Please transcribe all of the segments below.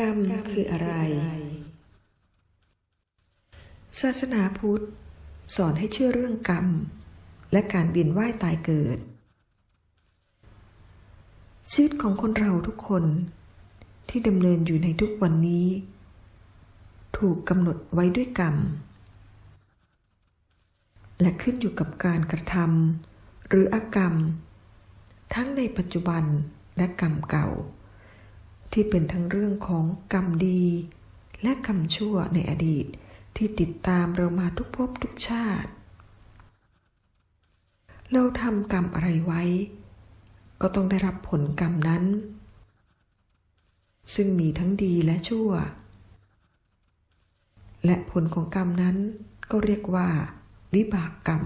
กรรมคืออะไร ศาสนาพุทธ สอนให้เชื่อเรื่องกรรม และการเวียนว่ายตายเกิด ชีวิตของคนเราทุกคนที่ดำเนินอยู่ในทุกวันนี้ ถูกกำหนดไว้ด้วยกรรม และขึ้นอยู่กับการกระทำหรืออากรรม ทั้งในปัจจุบันและกรรมเก่า ที่เป็นทั้งเรื่องของกรรมดี และกรรมชั่วในอดีต ที่ติดตามเรามาทุกภพทุกชาติ เราทำกรรมอะไรไว้ ก็ต้องได้รับผลกรรมนั้น ซึ่งมีทั้งดีและชั่ว และผลของกรรมนั้นก็เรียกว่า วิบากกรรม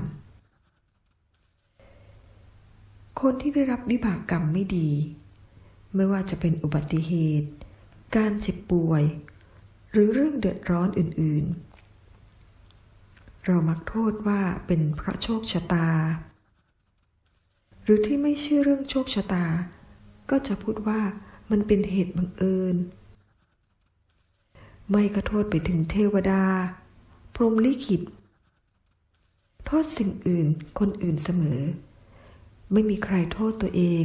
คนที่ได้รับวิบากกรรมไม่ดี ไม่ว่าจะเป็นอุบัติเหตุ การเจ็บป่วย หรือเรื่องเดือดร้อนอื่นๆ เรามักโทษว่าเป็นเพราะโชคชะตา หรือที่ไม่เชื่อเรื่องโชคชะตา ก็จะพูดว่ามันเป็นเหตุบังเอิญ ไม่ก็โทษไปถึงเทวดา พรหมลิขิต โทษสิ่งอื่นคนอื่นเสมอ ไม่มีใครโทษตัวเอง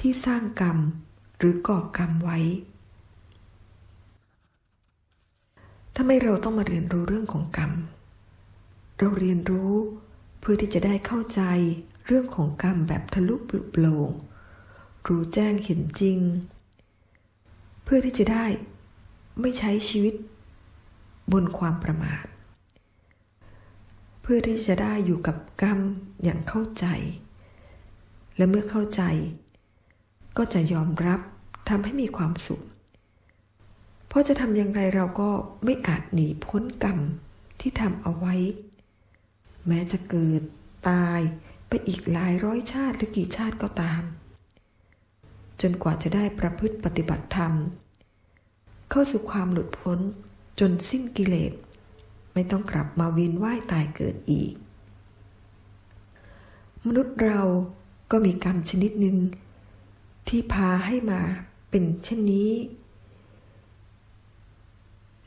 ที่สร้างกรรม หรือก่อกรรมไว้ทำไมเราต้องมาเรียนรู้เรื่องของกรรม เราเรียนรู้เพื่อที่จะได้เข้าใจเรื่องของกรรมแบบทะลุปลุโปร่งรู้แจ้งเห็นจริง เพื่อที่จะได้ไม่ใช้ชีวิตบนความประมาท เพื่อที่จะได้อยู่กับกรรมอย่างเข้าใจ และเมื่อเข้าใจ ก็จะยอมรับ ทำให้มีความสุข เพราะจะทำอย่างไรเราก็ไม่อาจหนีพ้นกรรมที่ทำเอาไว้ แม้จะเกิดตายไปอีกหลายร้อยชาติหรือกี่ชาติก็ตาม จนกว่าจะได้ประพฤติปฏิบัติธรรม เข้าสู่ความหลุดพ้นจนสิ้นกิเลส ไม่ต้องกลับมาเวียนว่ายตายเกิดอีก มนุษย์เราก็มีกรรมชนิดหนึ่งที่พาให้มา เป็นเช่นนี้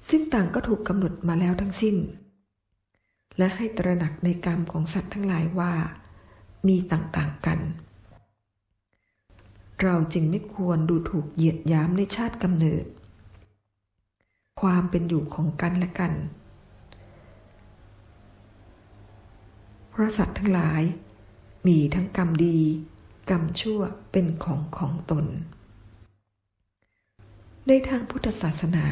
ซึ่งต่างก็ถูกกำหนดมาแล้วทั้งสิ้น และให้ตระหนักในกรรมของสัตว์ทั้งหลายว่า มีต่างๆกัน เราจึงไม่ควรดูถูกเหยียดย้ำในชาติกำเนิด ความเป็นอยู่ของกันและกันเพราะสัตว์ทั้งหลาย มีทั้งกรรมดี กรรมชั่วเป็นของของตน ในทางพุทธศาสนา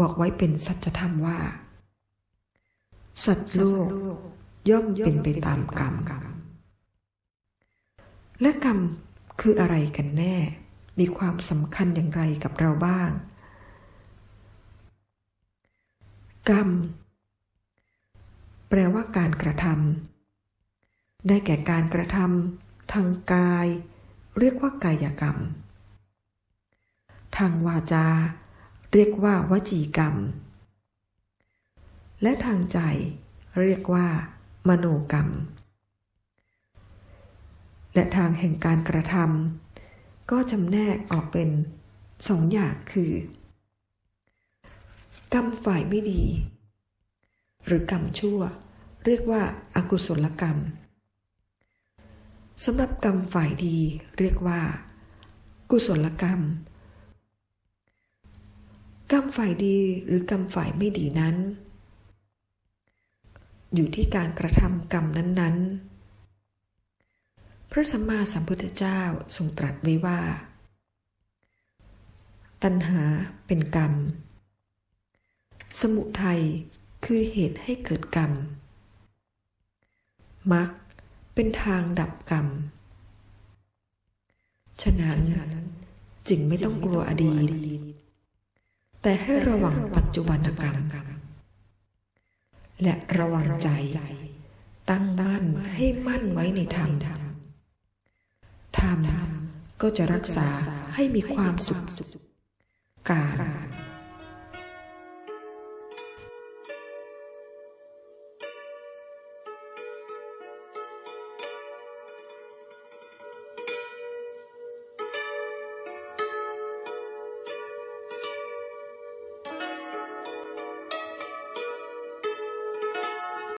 บอกไว้เป็นสัจธรรมว่า สัตว์โลกย่อมเป็นไปตามกรรม และกรรมคืออะไรกันแน่ มีความสำคัญอย่างไรกับเราบ้าง กรรม แปลว่าการกระทำได้แก่การกระทำทางกาย เรียกว่ากายกรรม ทางวาจา เรียกว่าวจีกรรม และทางใจเรียกว่า มโนกรรม และทางแห่งการกระทำก็จำแนกออกเป็นสองอย่างคือ กรรมฝ่ายไม่ดี หรือกรรมชั่ว เรียกว่าอากุศลกรรมสำหรับกรรมฝ่ายดีเรียกว่า กุศลกรรม กรรมฝ่ายดีหรือกรรมฝ่ายไม่ดีนั้น อยู่ที่การกระทำกรรมนั้นๆ พระสัมมาสัมพุทธเจ้าทรงตรัสไว้ว่า ตัณหาเป็นกรรม สมุทัยคือเหตุให้เกิดกรรมมรรคเป็นทางดับกรรม ฉะนั้นจึงไม่ต้องกลัวอดีต แต่ให้ระวังปัจจุบันกรรม และระวังใจ ตั้งมั่นให้มั่นไว้ในธรรมธรรมก็จะรักษาให้มีความสุข การ